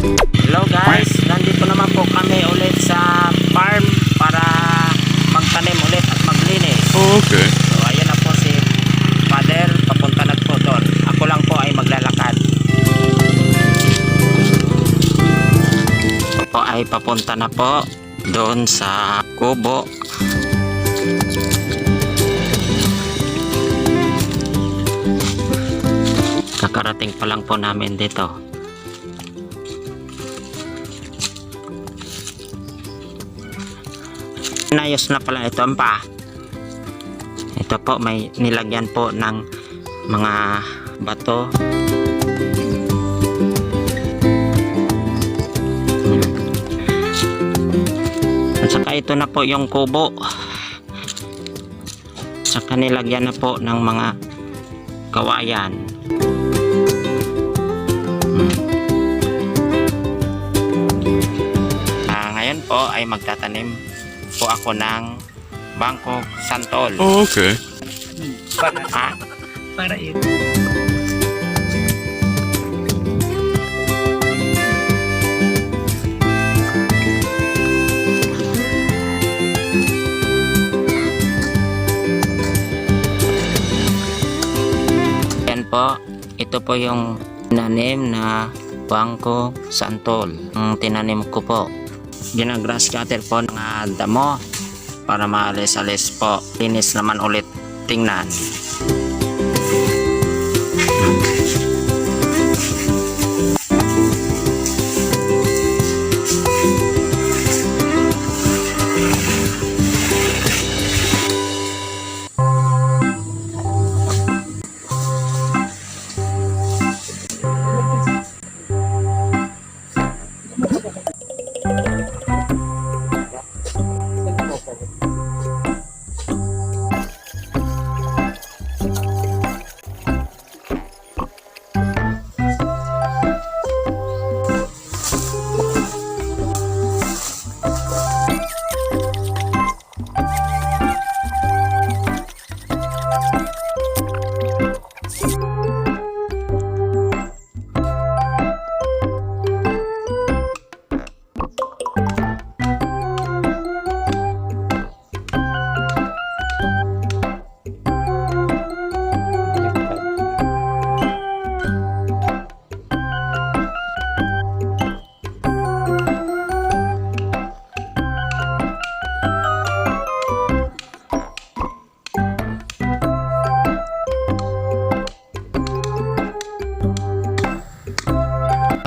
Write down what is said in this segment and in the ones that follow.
Hello guys, nandito naman po kami ulit sa farm para magtanim ulit at maglinis. Oh, okay. So ayan na po si Father, papunta na po doon. Ako lang po ay maglalakad. Ako ay papunta na po doon sa kubo. Kakarating pa lang po namin dito. Inayos na pala ito pa. Ito po may nilagyan po ng mga bato. At saka ito na po yung kubo. Saka nilagyan na po ng mga kawayan. Hmm. Ah, ngayon po ay magtatanim po ako ng bangkok santol. Oh, okay. Para, Ah, para yun. Yan po, ito po yung tinanim na bangko santol. Ang tinanim ko po. Ginagrass cutter po ng ah, damo para maalis-alis po. Linis naman ulit tingnan.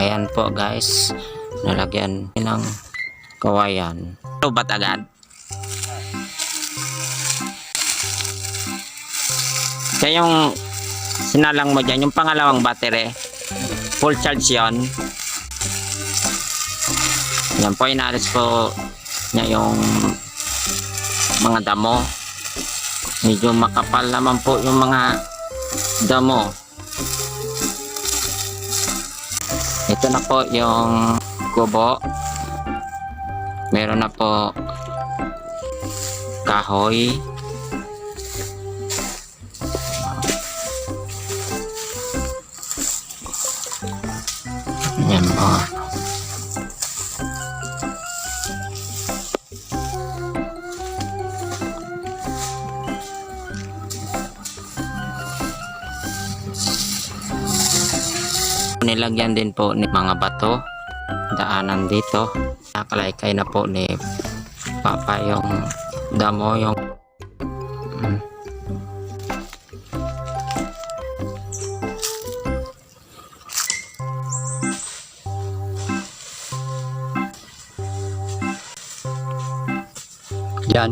Ayan po guys, nalagyan ng kawayan. Lubat agad. Kaya yung sinalang mo dyan, yung pangalawang battery, full charge yon. Yan po, inalis po niya yung mga damo. Medyo makapal naman po yung mga damo. Ito na po yung kubo. Meron na po kahoy. Yan po. Nilagyan din po ni mga bato. Daanan dito. Nakalaykay na po ni Papa yung damo yung. Yan.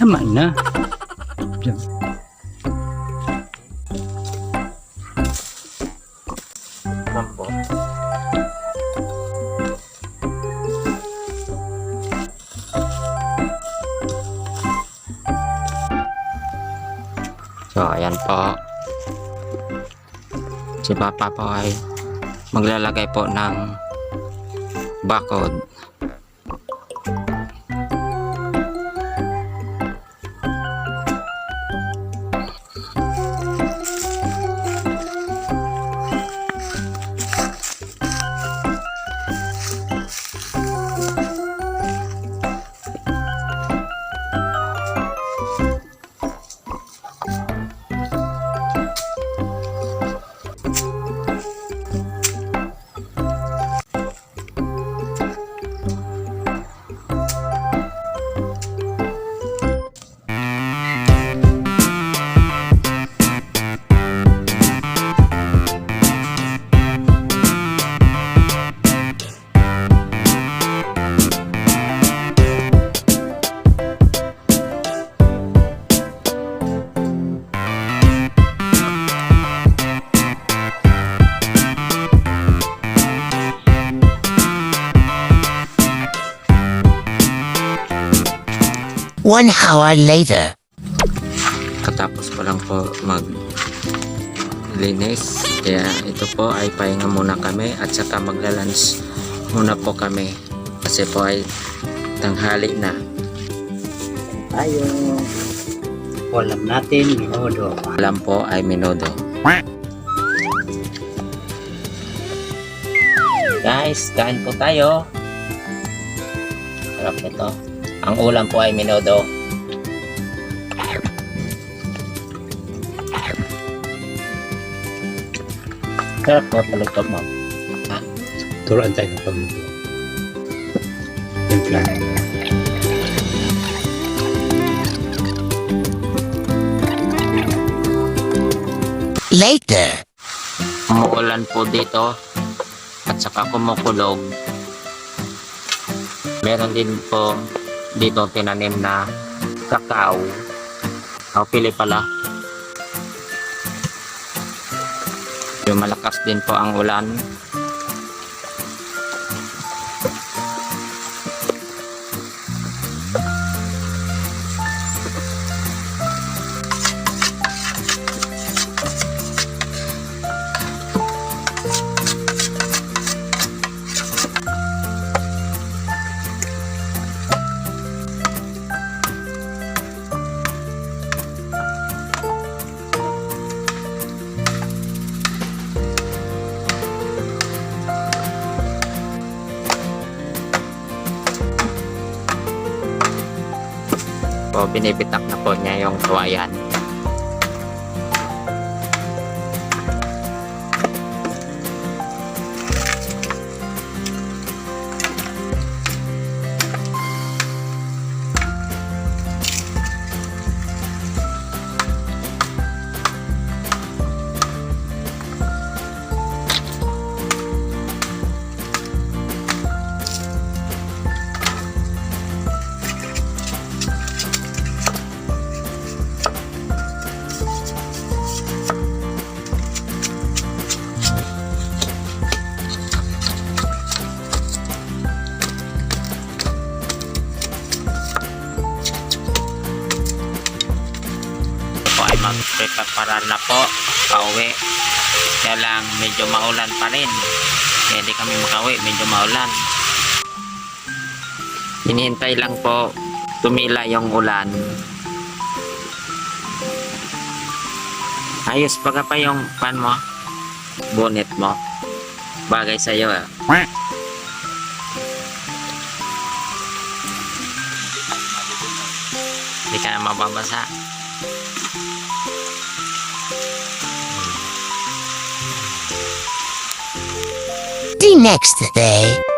Tama na. So, ayan po. Si Papa po ay maglalagay po ng bakod. One hour later. Katapos pa lang po mag linis. Kaya ito po ay pahinga muna kami at saka maglalans muna po kami. Kasi po ay tanghali na. Tayo. Ulam natin, minudo. Alam po ay minudo. Guys, kain po tayo. Sarap nito. Ang ulam po ay minudo. Sarap po paluto mo. Turuan tayo ng pagluto. Yan lang. Later. Umuulan po dito at saka kumukulog. Meron din po dito tinanim na kakao. O pili pala. Yung malakas din po ang ulan. Po, binibitak na po niya yung tuwayan. Mag-prepare na po pauwi. Kaya lang medyo maulan pa rin. Kaya hindi kami makauwi medyo maulan. Hinihintay lang po tumila yung ulan. Ayos baga pa yung pan mo bonnet mo. Bagay sa'yo ah. Hindi ka na mababasa next day.